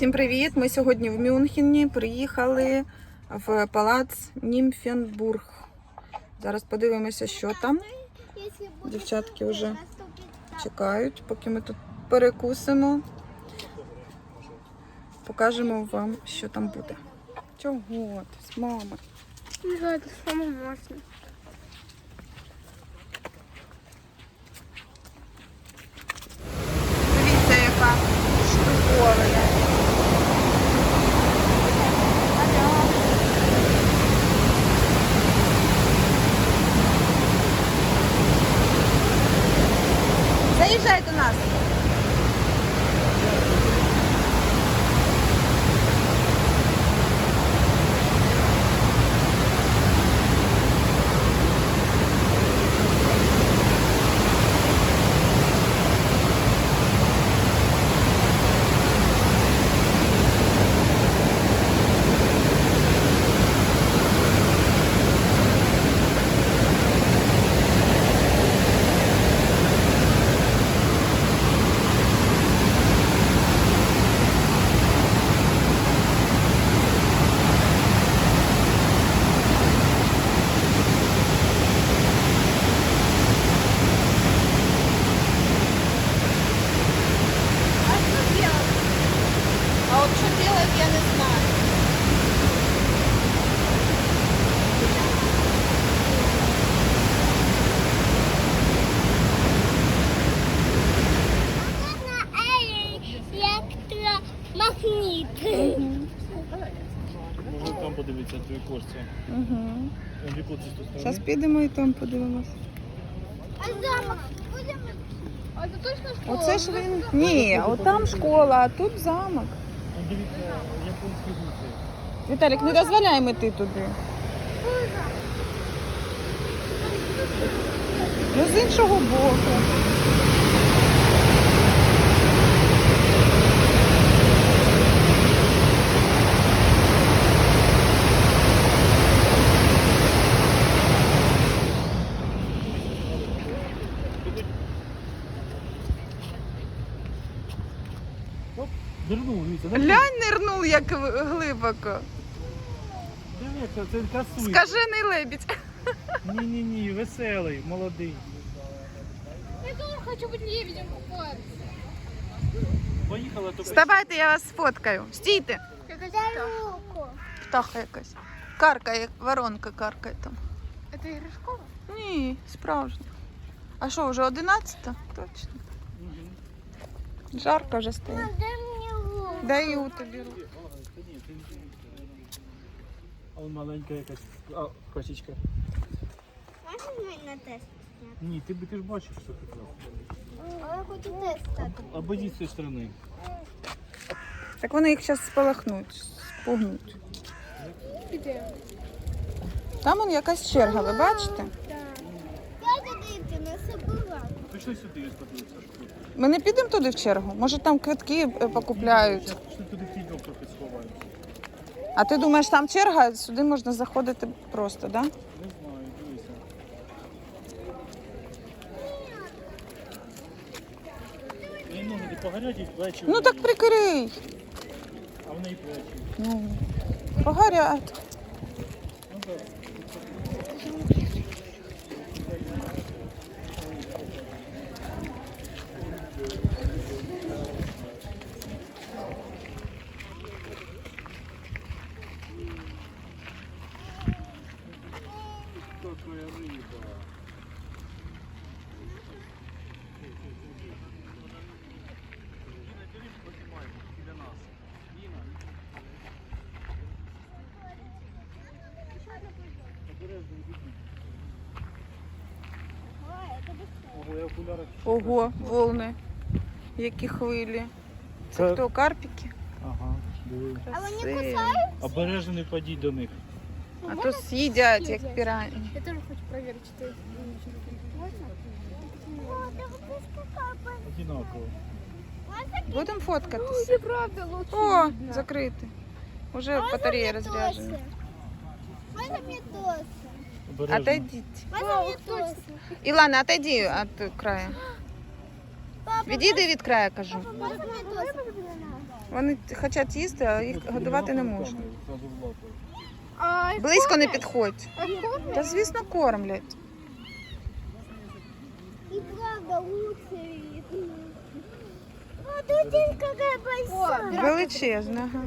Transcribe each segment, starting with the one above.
Всім привіт! Ми сьогодні в Мюнхені приїхали в палац Німфенбург. Зараз подивимося, що там. Дівчатки вже чекають, поки ми тут перекусимо. Покажемо вам, що там буде. Чого ти з мами? Не знаю, самое можно. Дивіться, яка штуковина. Заїжджай до нас. А от що делать, я не знаю. Електромагніт. Може там подивитися твої кошці. Угу. В яку цю сторону? Зараз підемо і там подивимось. А замок? А це точно школа? Оце ж він. Ні, от там школа, а тут замок. Віталік, не дозволяємо йти туди. Ну, з іншого боку. Дивіться. Глянь, нирнув, як глибоко. Дивіться, це красує. Скажений лебідь. Ні-ні-ні, веселий, молодий. Я тоже хочу быть лебедем купаться. Поїхала, то Вставайте, я вас сфоткаю. Стійте. Дай руку. Птаха якась. Каркає, воронка каркає там. Это игрушково? Ні, справжня. А що, вже 11? Точно. Жарко вже стає. Дай. Даю тобі руку. А он маленька якась а, косичка. Можешь на тест? Ні, ти, б- ти ж бачиш, що тут. А я хочу тест стати. Обойди з цієї сторони. Так вони їх зараз спалахнуть, спугнуть. Там он якась черга, ви бачите? Я туди не собираю. Пішли сюди, що тут. Ми не підемо туди в чергу. Може там квитки е, покупляють. Пішли туди кілька трохи сховаємо. А ти думаєш, там черга, сюди можна заходити просто, так? Да? Не знаю, дивися. Мені ноги не погорять і плечі. Ну так прикрий. А в неї плечі. Ну, погорять. Ну так. Какая рыба. Ого, я окуляри. Ого, волни. Які хвилі. Це хто, карпіки? Ага, диви. А вони Красиві. Обережно не падіть до них. А то з'їдять, як пірані. Я тоже хочу проверить, что это. Можно? О, да вот ты какая Одинаково. Будемо фоткатися. правда лучше О, закрити. Уже батарея розряджена. Можно мне тоже? Обережно. Мне? Ілана, отойди від краю. Відійди від краю, кажу. Вони хочуть їсти, а їх годувати не можна. Близько не підходь. Та звісно кормлять. И правда лучше видно. А тут какая большая. Величезна. ага.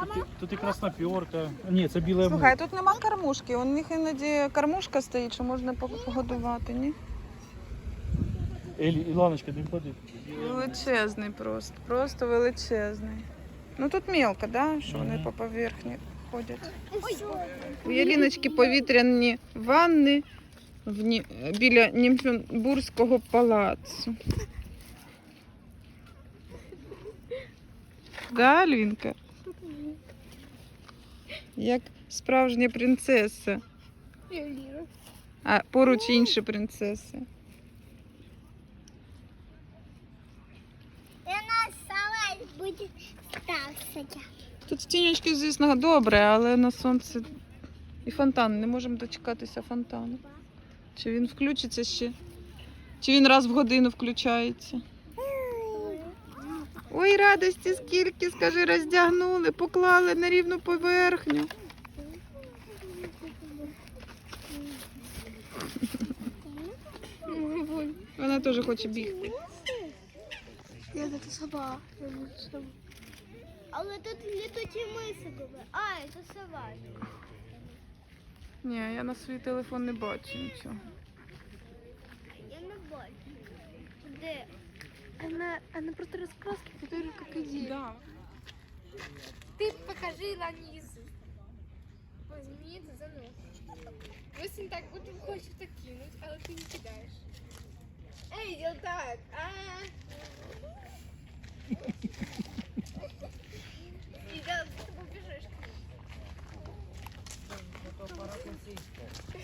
Тут, і- тут і красноперка. Ні, це біла Слухай, тут нема кормушки. У них іноді кормушка стоїть, що можна погодувати, ні? Елі, Іланочка, не впади. Величезний просто, просто величезний. Ну тут мелко, да? що вони по поверхні ходять. У Яліночки повітряні ванни в Ні... біля Німфенбурзького палацу. Да, Альвінка? Як справжня принцеса, а поруч інші принцеси. Тут в звісно, добре, але на сонце і фонтан. Не можемо дочекатися фонтану. Чи він включиться ще? Чи він раз в годину включається? Ой, радості скільки, скажи, роздягнули, поклали на рівну поверхню. Вона теж хоче бігти. Я это сова. Але тут летучие миси були. А, это сова. Ні, я на свій телефон не бачу нічого. Я не бачу. Де? Она, она просто раскраски, которые как идея. Да. Ты покажи Ланизу. Возьми это за нос. Ось він так, от він хоче так кинуть, але ти не кидаєш. Ей, діл так. А. І да, ти побіжиш. Ты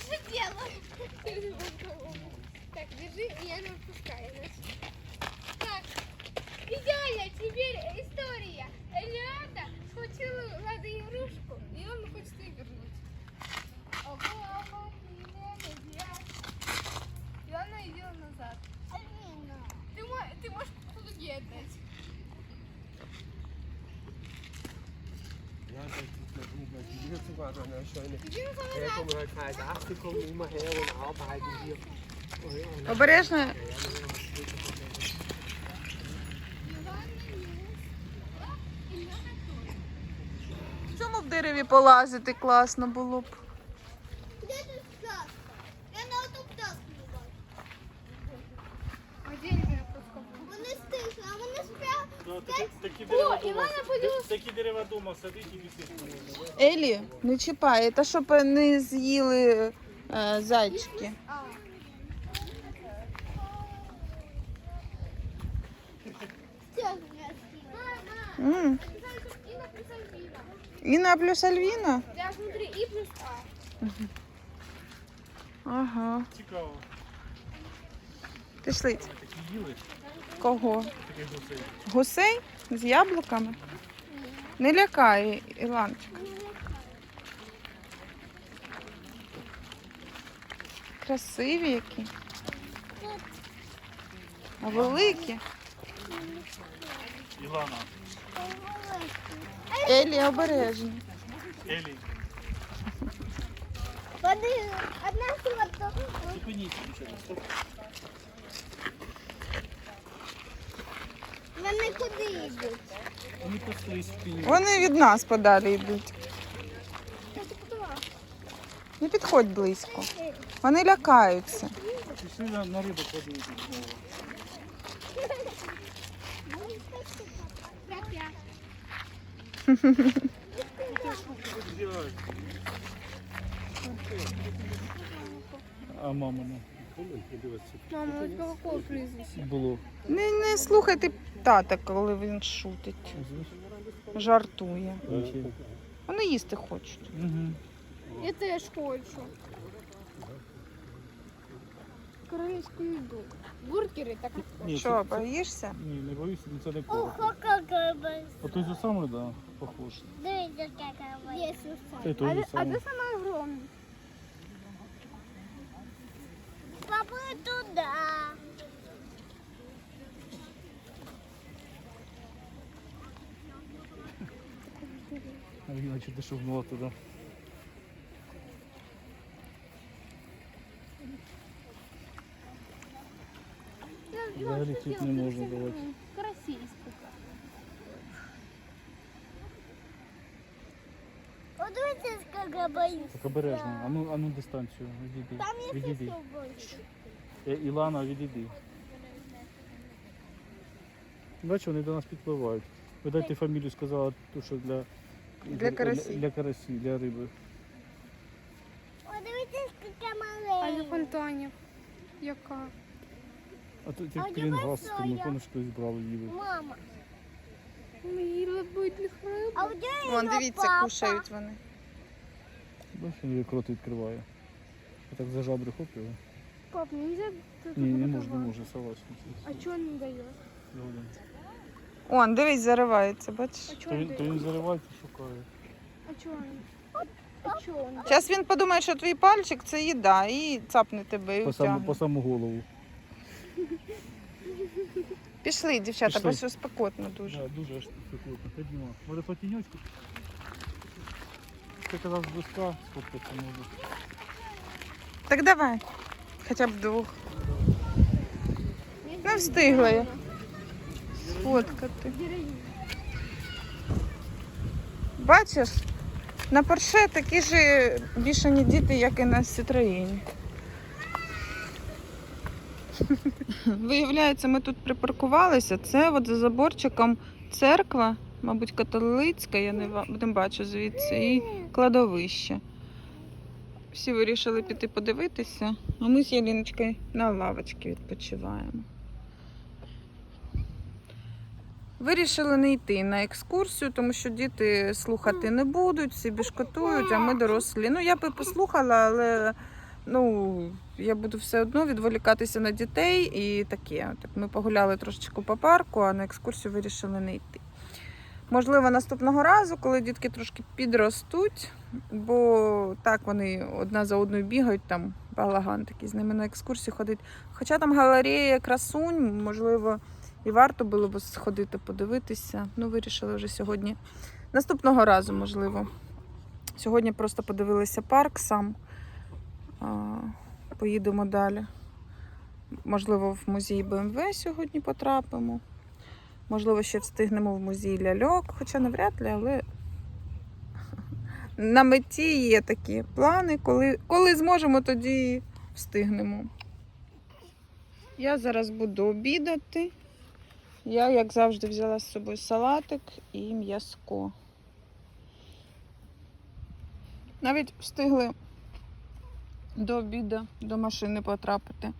что делаешь? Так, держи, и не отпускаю. нас. Так, идеально, теперь история. Элиада схватила лады игрушку, и он хочет ее вернуть. Ого, ого, И она идет назад. Ты, ты можешь попуге отдать. Ja, dat is de boel met die hier te waren. Als je in de kerk omhoog gaat, achterkomen, niet meer heel en arbeid hier. Обережно. В цьому б дереві полазити класно було б. Де тут пташка? Я на оту пташку не бачу. Один я просто Вони стихли, а вони сплять. Да, такі, О, дерева Івана дома, такі дерева дома садить і висить. Елі, не чіпай, це щоб не з'їли е, зайчики. А. Стягни я скину. М. Інна плюс Альвіна? Да, смотри, И плюс А. Ага. Цікаво. Такі їли, Кого? такі гусей. Гусей з яблуками? Не лякай, Іланчик. Красиві які. А великі. Ілана, Елі обережні. Елі, Вони одна сорта. зупиніться, дівчата. Вони куди йдуть? Вони піні. Вони від нас подалі йдуть. Не підходь близько. Вони лякаються. Пішли на, на рибу подивитися знову. А мама не Мама, у тебя какое прізвище? було. Не, не слухайте тата, коли він шутить, жартує. Вони їсти хочуть. Угу. Я теж хочу. Королівську їду. Бургери так. Ні, Що, це- це- боїшся? Ні, не боюся, ну це не кого. Ого, какая большая. Ото же саме, да, похож. Дивіться, А, а самий. самый огромный? Папа туда. А Він чуть шовнула туда. Взагалі тут не можна давати. Как боится. Так обережно. А ну, а ну дистанцію. Відійди. Там есть Відійди. еще больше. Е, Ілана, відійди. Бачиш, вони до нас підпливають. Видать, ти фамілію сказала, ту, що для, Для карасі. Для карасі, для риби. Вот видите, какая А на маленькая. фонтані. Яка? А тут як клінгас, де то ми Соя? помниш, хтось брали їли. Мама, Мої бідних риб. а где Вон, дивіться, папа? кушають вони. Бачиш, він як рот відкриває. Я так за жабри хоп його. Пап, нельзя тут Ні, не можна, не можна, согласен. А чого не дає? Он, дивись, заривається, бачиш? А То чого він, то дає? він заривається, шукає. А чого він? А чого він? Зараз він подумає, що твій пальчик це їда, і цапне тебе і По саму, по саму голову. Пішли, дівчата, Пішли. бо що спекотно дуже. Да, дуже аж спекотно. Ходімо. Може по тіньочку? Ти казав з близька сфоткатися може. Так давай. Хоча б двох. Не встигла я сфоткати. Бачиш, на Порше такі ж бішані діти, як і на Сітроєні. Виявляється, ми тут припаркувалися. Це от за заборчиком церква, мабуть, католицька, я не, не бачу звідси, і кладовище. Всі вирішили піти подивитися, а ми з Яліночкою на лавочці відпочиваємо. Вирішили не йти на екскурсію, тому що діти слухати не будуть, всі бішкотують, а ми дорослі. Ну, я би послухала, але ну, я буду все одно відволікатися на дітей і таке. Так ми погуляли трошечку по парку, а на екскурсію вирішили не йти. Можливо, наступного разу, коли дітки трошки підростуть, бо так вони одна за одною бігають, там балаган такий з ними на екскурсії ходить. Хоча там галерея красунь, можливо, і варто було б сходити подивитися. Ну, вирішили вже сьогодні. Наступного разу, можливо. Сьогодні просто подивилися парк сам. Поїдемо далі. Можливо, в музей БМВ сьогодні потрапимо. Можливо, ще встигнемо в музей ляльок, хоча навряд ли, але на меті є такі плани. Коли, коли зможемо, тоді встигнемо. Я зараз буду обідати. Я, як завжди, взяла з собою салатик і м'язко. Навіть встигли до обіду до машини потрапити.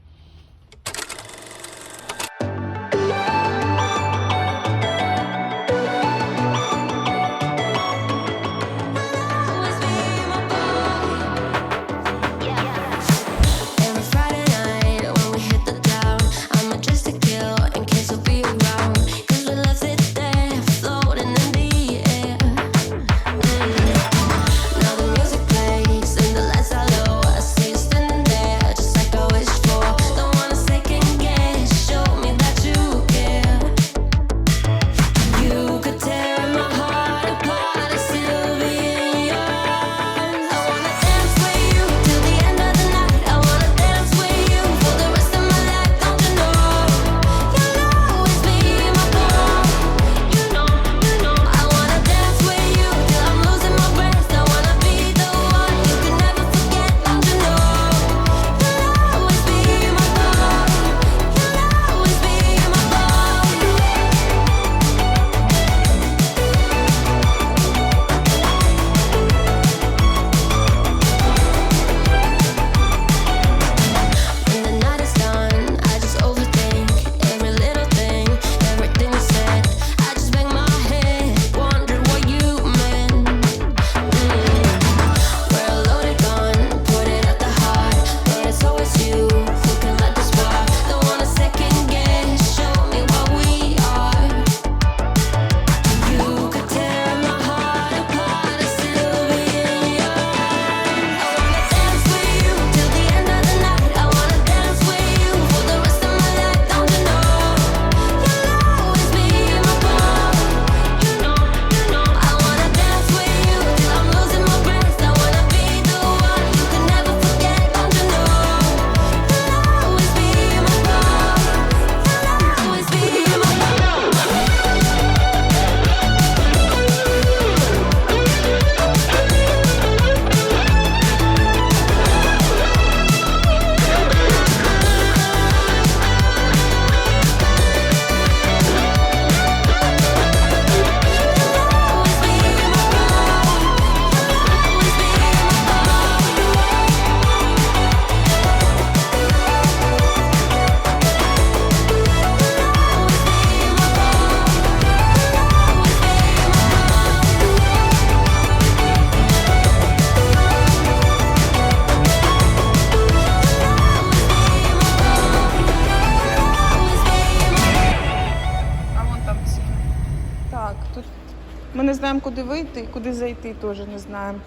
Зайти, теж не знаємо.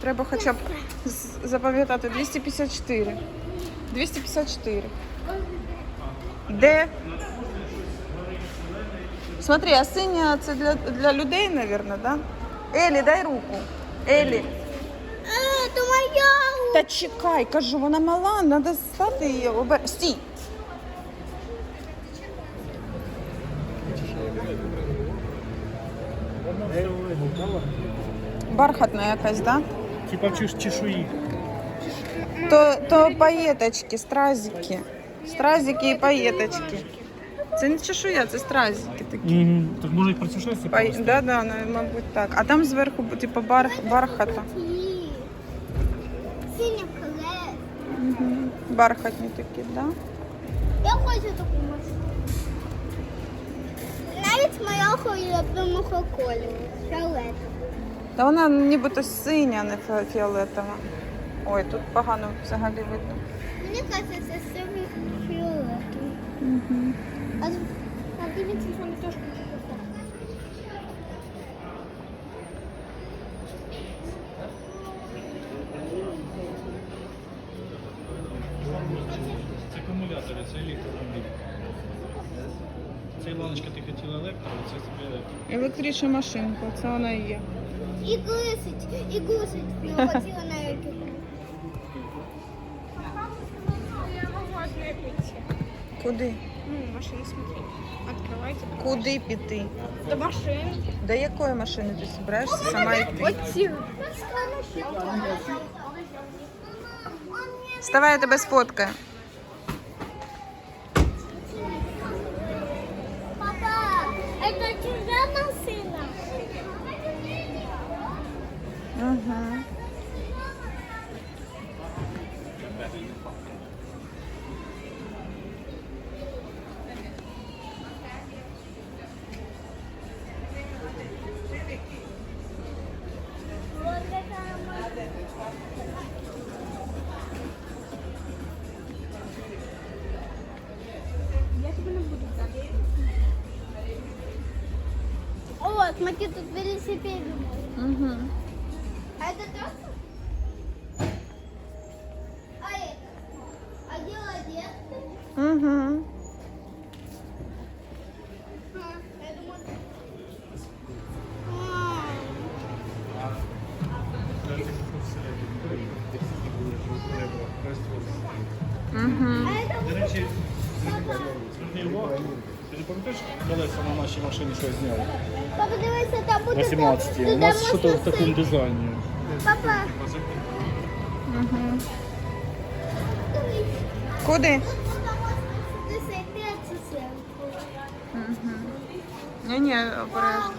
Треба хоча б запам'ятати 254. 254. Де? Смотри, а синя це для, для людей, мабуть, да? Елі, дай руку. Елі. Е. Та чекай, кажу, вона мала, треба стати її. Стій. Бархатна якась, да? Типа чеш чешуї. То, то паєточки, стразики. Стразики і паєточки. Це не чешуя, це стразики такі. Угу. Так може і про чешуйся? Пай... Да, да, ну, мабуть, так. А там зверху, типу, бар... бархата. Угу. Бархатні такі, да? Я хочу таку машину. Навіть моя улюблена колю. Фіолетова. Та вона нібито синя, не фіолетова. Ой, тут погано взагалі видно. Мені кажеться, це фіолетовий. Угу. А, а дивіться, що вони теж Це акумулятори, це електромобіль. Це ланочка ти хотіла електро, це собі електро. Електрична машинка, це вона і є. І гусить, і. Ну, хотіла пойти. Куди? Ну, машину смотри. Открывайте. Куди піти? До машин. До якої машини ти збираєшся сама йти? Вот. Вставай, я тебе сфоткаю. Смотри, тут велосипед. Угу. А это тоже? 17. У нас что-то в таком дизайне. Папа. Угу. Куди? Угу. Ні, ні, обережно.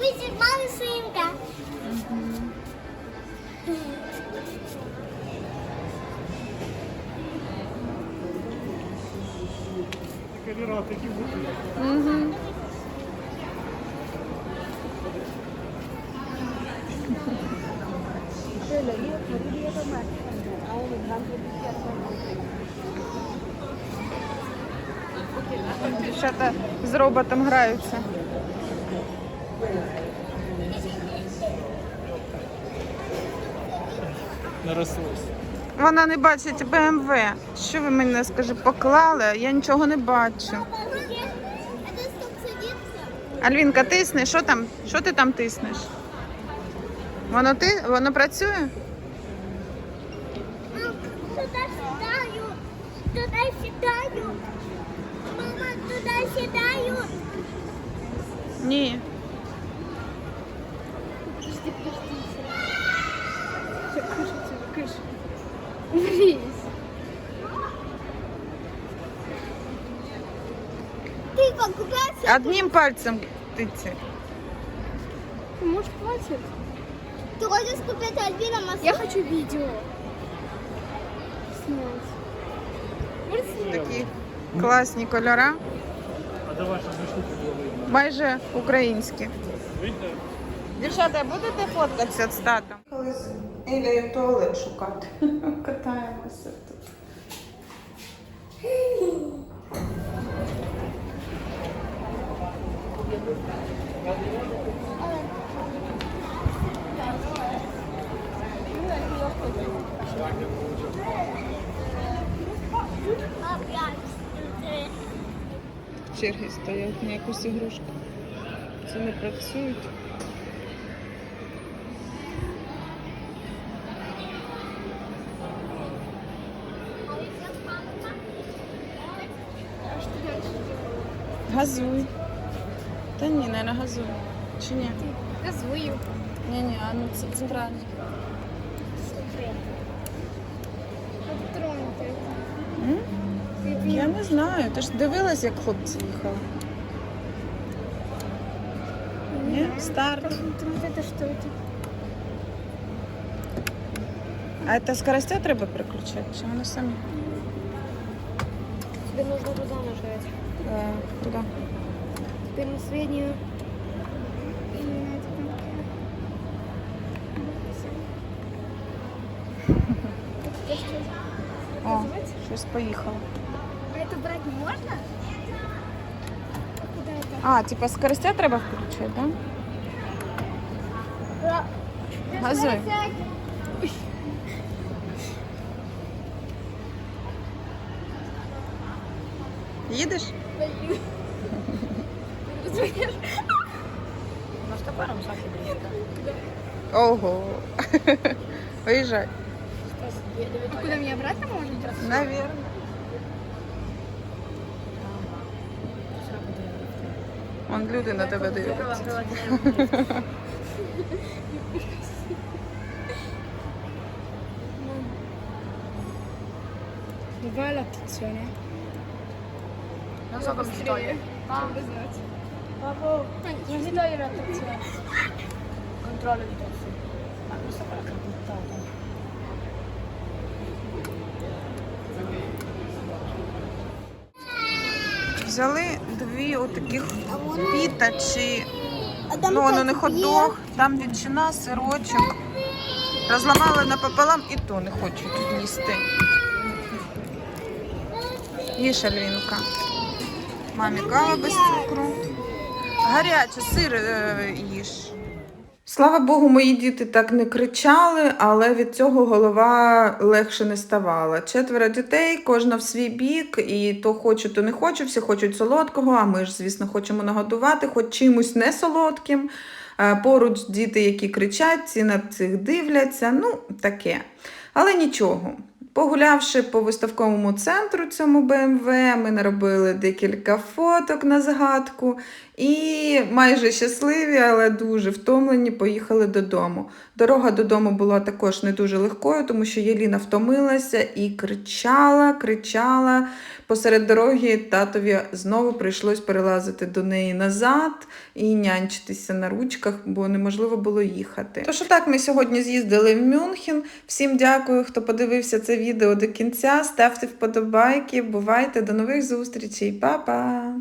Витік мами синка. Такі рати, які будуть. Угу. Дівчата з роботом граються. Нарослось. Вона не бачить БМВ. Що ви мене скажи, поклали? Я нічого не бачу. Альвінка, тисни, що там? Що ти там тиснеш? Воно ти? Воно працює? туда сідаю. Ні. Кыш. Уберись. Ти покупайся. Одним пальцем тиці. Может, хватит? Ты хочешь купить Альбина машину? Я хочу видео. Снять. Может, снять? Такі класні кольори, Майже українські. Дівчата, будете фоткатися з татом? Коли з Елею туалет шукати. Катаємося тут. Черги стоять на якусь ігрушку. Це не працюють. Газуй. Та ні, не на газуй. Чи ні? Газую. Ні, ні, а ну це центральний. Тронути. М? Я не знаю. Ти ж дивилась, як хлопці їхали. Ні? Старт. Вот это что это? А це скоростя треба переключати? Чи вони самі? Тебе нужно туда нажать. Е, куди? Теперь на среднюю. И на это кнопки. Это что? О, щось поїхало. А это брать не можно? Куда это? А, типа скоростя треба включати, так? Да? Газуй. Їдеш? Ого. Виїжджай. А куда мне обратно можно? Наверное. Вон люди на тебе дивляться. Давай l'attenzione. Non so come si toglie. Bravo. Non si toglie l'attenzione. Controllo di testa. Ma questa qua l'ha buttata. Взяли дві отаких пітачі. Ну, воно не хот-дог, там ветчина, сирочок. Розламали напополам і то не хочуть їсти. Їж, Альвінка. Мамі кава без цукру. Гаряче, сир е, їж. Слава Богу, мої діти так не кричали, але від цього голова легше не ставала. Четверо дітей, кожна в свій бік, і то хочу, то не хочу. Всі хочуть солодкого, а ми ж, звісно, хочемо нагодувати, хоч чимось не солодким. Е, Поруч діти, які кричать, ці на цих дивляться. Ну, таке. Але нічого. Погулявши по виставковому центру цьому БМВ, ми наробили декілька фоток на згадку і майже щасливі, але дуже втомлені, поїхали додому. Дорога додому була також не дуже легкою, тому що Єліна втомилася і кричала, кричала. Посеред дороги татові знову прийшлось перелазити до неї назад і нянчитися на ручках, бо неможливо було їхати. Тож так ми сьогодні з'їздили в Мюнхен. Всім дякую, хто подивився це відео до кінця. Ставте вподобайки, бувайте, до нових зустрічей, Па-па!